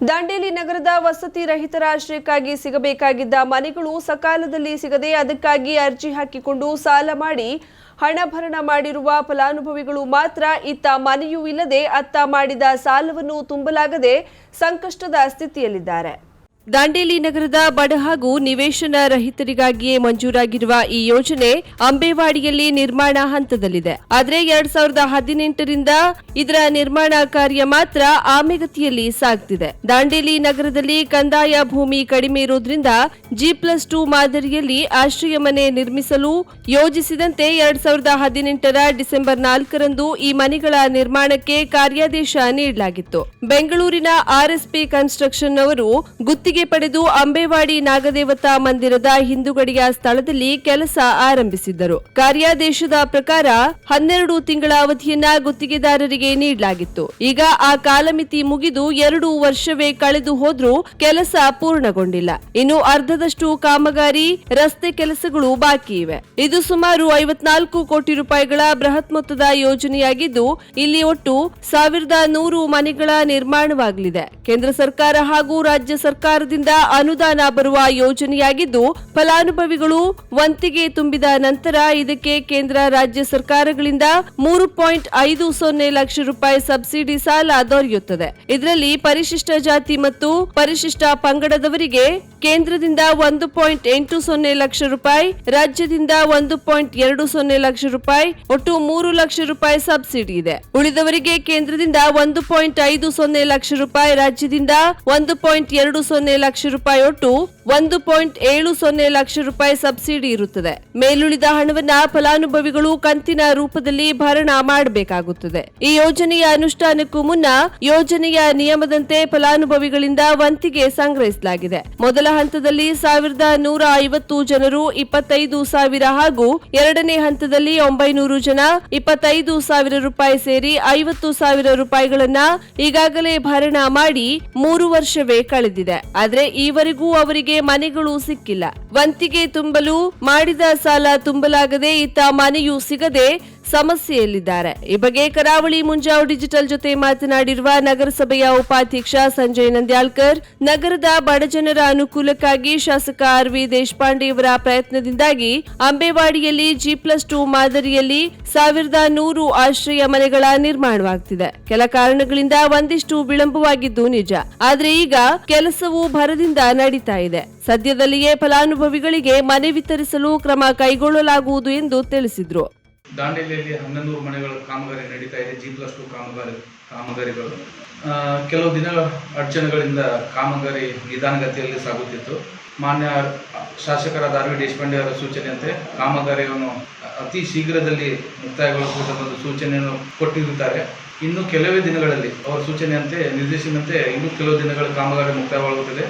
ದಾಂಡೇಲಿ ನಗರದ ವಸತಿ ರಹಿತರ ಆಶ್ರಯಕ್ಕಾಗಿ ಸಿಗಬೇಕಾಗಿದ್ದ ಮನೆಗಳು ಸಕಾಲದಲ್ಲಿ ಸಿಗದೆ ಅದಕ್ಕಾಗಿ ಅರ್ಜಿ ಹಾಕಿಕೊಂಡು ಸಾಲ ಮಾಡಿ ಹಣಭರಣ ಮಾಡಿರುವ ಫಲಾನುಭವಿಗಳು ಮಾತ್ರ ಇತ್ತ ಮನೆಯೂ ಇಲ್ಲದೆ ಅತ್ತ ಮಾಡಿದ ಸಾಲವನ್ನು ತುಂಬಲಾಗದೆ ಸಂಕಷ್ಟದ ಸ್ಥಿತಿಯಲ್ಲಿದ್ದಾರೆ. ದಾಂಡೇಲಿ ನಗರದ ಬಡ ಹಾಗೂ ನಿವೇಶನ ರಹಿತರಿಗಾಗಿಯೇ ಮಂಜೂರಾಗಿರುವ ಈ ಯೋಜನೆ ಅಂಬೇವಾಡಿಯಲ್ಲಿ ನಿರ್ಮಾಣ ಹಂತದಲ್ಲಿದೆ. ಆದರೆ ಎರಡ್ ಸಾವಿರದ ಹದಿನೆಂಟರಿಂದ ಇದರ ನಿರ್ಮಾಣ ಕಾರ್ಯ ಮಾತ್ರ ಆಮೆಗತಿಯಲ್ಲಿ ಸಾಗ್ತಿದೆ. ದಾಂಡೇಲಿ ನಗರದಲ್ಲಿ ಕಂದಾಯ ಭೂಮಿ ಕಡಿಮೆ ಇರುವುದರಿಂದ ಜಿ ಪ್ಲಸ್ ಟು ಮಾದರಿಯಲ್ಲಿ ಆಶ್ರಯ ಮನೆ ನಿರ್ಮಿಸಲು ಯೋಜಿಸಿದಂತೆ ಎರಡ್ ಸಾವಿರದ ಹದಿನೆಂಟರ ಡಿಸೆಂಬರ್ ನಾಲ್ಕರಂದು ಈ ಮನೆಗಳ ನಿರ್ಮಾಣಕ್ಕೆ ಕಾರ್ಯಾದೇಶ ನೀಡಲಾಗಿತ್ತು. ಬೆಂಗಳೂರಿನ ಆರ್ಎಸ್ಪಿ ಕನ್ಸ್ಟ್ರಕ್ಷನ್ ಅವರು ಗುತ್ತಿಗೆ ಪಡೆದು ಅಂಬೇವಾಡಿ ನಾಗದೇವತಾ ಮಂದಿರದ ಹಿಂದುಗಡೆಯ ಸ್ಥಳದಲ್ಲಿ ಕೆಲಸ ಆರಂಭಿಸಿದ್ದರು. ಕಾರ್ಯಾದೇಶದ ಪ್ರಕಾರ ಹನ್ನೆರಡು ತಿಂಗಳ ಅವಧಿಯನ್ನ ಗುತ್ತಿಗೆದಾರರಿಗೆ ನೀಡಲಾಗಿತ್ತು. ಈಗ ಆ ಕಾಲಮಿತಿ ಮುಗಿದು ಎರಡು ವರ್ಷವೇ ಕಳೆದು ಹೋದ್ರೂ ಕೆಲಸ ಪೂರ್ಣಗೊಂಡಿಲ್ಲ. ಇನ್ನು ಅರ್ಧದಷ್ಟು ಕಾಮಗಾರಿ, ರಸ್ತೆ ಕೆಲಸಗಳು ಬಾಕಿ ಇವೆ. ಇದು ಸುಮಾರು ಐವತ್ನಾಲ್ಕು ಕೋಟಿ ರೂಪಾಯಿಗಳ ಬೃಹತ್ ಮೊತ್ತದ ಯೋಜನೆಯಾಗಿದ್ದು, ಇಲ್ಲಿ ಒಟ್ಟು ಸಾವಿರದ ನೂರು ಮನೆಗಳ ನಿರ್ಮಾಣವಾಗಲಿದೆ. ಕೇಂದ್ರ ಸರ್ಕಾರ ಹಾಗೂ ರಾಜ್ಯ ಸರ್ಕಾರದಿಂದ ಅನುದಾನ ಬರುವ ಯೋಜನೆಯಾಗಿದ್ದು, ಫಲಾನುಭವಿಗಳು ವಂತಿಗೆ ತುಂಬಿದ ನಂತರ ಇದಕ್ಕೆ ಕೇಂದ್ರ ರಾಜ್ಯ ಸರ್ಕಾರಗಳಿಂದ ಮೂರು ಪಾಯಿಂಟ್ ಐದು ಸೊನ್ನೆ ಲಕ್ಷ ರೂಪಾಯಿ ಸಬ್ಸಿಡಿ ಸಾಲ ದೊರೆಯುತ್ತದೆ. ಇದರಲ್ಲಿ ಪರಿಶಿಷ್ಟ ಜಾತಿ ಮತ್ತು ಪರಿಶಿಷ್ಟ ಪಂಗಡದವರಿಗೆ ಕೇಂದ್ರದಿಂದ ಒಂದು ಪಾಯಿಂಟ್ ಎಂಟು ಸೊನ್ನೆ ಲಕ್ಷ ರೂಪಾಯಿ, ರಾಜ್ಯದಿಂದ ಒಂದು ಪಾಯಿಂಟ್ ಎರಡು ಸೊನ್ನೆ ಲಕ್ಷ ರೂಪಾಯಿ, ಒಟ್ಟು ಮೂರು ಲಕ್ಷ ರೂಪಾಯಿ ಸಬ್ಸಿಡಿ ಇದೆ. ಉಳಿದವರಿಗೆ ಕೇಂದ್ರದಿಂದ ಒಂದು ಪಾಯಿಂಟ್ ಐದು ಸೊನ್ನೆ ಲಕ್ಷ ರೂಪಾಯಿ, ರಾಜ್ಯದಿಂದ ಒಂದು ಪಾಯಿಂಟ್ ಎರಡು ಸೊನ್ನೆ ಲಕ್ಷ ರೂಪಾಯಿ ಒಟ್ಟು ಒಂದು ಪಾಯಿಂಟ್ ಏಳು ಸೊನ್ನೆ ಲಕ್ಷ ರೂಪಾಯಿ ಸಬ್ಸಿಡಿ ಇರುತ್ತದೆ. ಮೇಲುಳಿದ ಹಣವನ್ನ ಫಲಾನುಭವಿಗಳು ಕಂತಿನ ರೂಪದಲ್ಲಿ ಭರಣ ಮಾಡಬೇಕಾಗುತ್ತದೆ. ಈ ಯೋಜನೆಯ ಅನುಷ್ಠಾನಕ್ಕೂ ಮುನ್ನ ಯೋಜನೆಯ ನಿಯಮದಂತೆ ಫಲಾನುಭವಿಗಳಿಂದ ವಂತಿಗೆ ಸಂಗ್ರಹಿಸಲಾಗಿದೆ. ಮೊದಲ ಹಂತದಲ್ಲಿ ಸಾವಿರದ ನೂರ ಐವತ್ತು ಜನರು ಇಪ್ಪತ್ತೈದು ಸಾವಿರ ಹಾಗೂ ಎರಡನೇ ಹಂತದಲ್ಲಿ ಒಂಬೈನೂರು ಜನ ಇಪ್ಪತ್ತೈದು ಸಾವಿರ ರೂಪಾಯಿ ಸೇರಿ ಐವತ್ತು ಸಾವಿರ ರೂಪಾಯಿಗಳನ್ನ ಈಗಾಗಲೇ ಭರಣ ಮಾಡಿ ಮೂರು ವರ್ಷವೇ ಕಳೆದಿದೆ. ಆದರೆ ಈವರೆಗೂ ಅವರಿಗೆ ಮನೆಗಳು ಸಿಕ್ಕಿಲ್ಲ. ವಂತಿಗೆ ತುಂಬಲು ಮಾಡಿದ ಸಾಲ ತುಂಬಲಾಗದೆ ಇತ್ತ ಮನೆಯೂ ಸಿಗದೆ ಸಮಸ್ಯೆಯಲ್ಲಿದ್ದಾರೆ. ಈ ಬಗ್ಗೆ ಕರಾವಳಿ ಮುಂಜಾವ್ ಡಿಜಿಟಲ್ ಜೊತೆ ಮಾತನಾಡಿರುವ ನಗರಸಭೆಯ ಉಪಾಧ್ಯಕ್ಷ ಸಂಜಯ್ ನಂದ್ಯಾಳ್ಕರ್, ನಗರದ ಬಡಜನರ ಅನುಕೂಲಕ್ಕಾಗಿ ಶಾಸಕ ಆರ್ ವಿ ದೇಶಪಾಂಡೆ ದೇಶಪಾಂಡೆಯವರ ಪ್ರಯತ್ನದಿಂದಾಗಿ ಅಂಬೇವಾಡಿಯಲ್ಲಿ ಜಿ ಪ್ಲಸ್ ಟು ಮಾದರಿಯಲ್ಲಿ ಸಾವಿರದ ನೂರು ಆಶ್ರಯ ಮನೆಗಳ ನಿರ್ಮಾಣವಾಗ್ತಿದೆ. ಕೆಲ ಕಾರಣಗಳಿಂದ ಒಂದಿಷ್ಟು ವಿಳಂಬವಾಗಿದ್ದು ನಿಜ. ಆದರೆ ಈಗ ಕೆಲಸವು ಭರದಿಂದ ನಡೀತಾ ಇದೆ. ಸದ್ಯದಲ್ಲಿಯೇ ಫಲಾನುಭವಿಗಳಿಗೆ ಮನೆ ವಿತರಿಸಲು ಕ್ರಮ ಕೈಗೊಳ್ಳಲಾಗುವುದು ಎಂದು ತಿಳಿಸಿದ್ರು. ದಾಂಡೇಲಿಯಲ್ಲಿ ಹನ್ನೊಂದು ಮನೆಗಳ ಕಾಮಗಾರಿ ನಡೀತಾ ಇದೆ, ಜಿ ಪ್ಲಸ್ ಟು ಕಾಮಗಾರಿ, ಕಾಮಗಾರಿಗಳು. ಕೆಲವು ದಿನಗಳ ಅಡಚಣೆಗಳಿಂದ ಕಾಮಗಾರಿ ನಿಧಾನಗತಿಯಲ್ಲಿ ಸಾಗುತ್ತಿತ್ತು. ಮಾನ್ಯ ಶಾಸಕರಾದ ಆರ್ ವಿ ದೇಶಪಾಂಡೆ ಅವರ ಸೂಚನೆಯಂತೆ ಕಾಮಗಾರಿಯನ್ನು ಅತಿ ಶೀಘ್ರದಲ್ಲಿ ಮುಕ್ತಾಯಗೊಳಿಸುವುದನ್ನು ಒಂದು ಸೂಚನೆಯನ್ನು ಕೊಟ್ಟಿರುತ್ತಾರೆ. ಇನ್ನು ಕೆಲವೇ ದಿನಗಳಲ್ಲಿ ಅವರ ಸೂಚನೆಯಂತೆ ನಿರ್ದೇಶನಂತೆ ಇನ್ನೂ ಕೆಲವು ದಿನಗಳ ಕಾಮಗಾರಿ ಮುಕ್ತಾಯಗೊಳ್ಳುತ್ತದೆ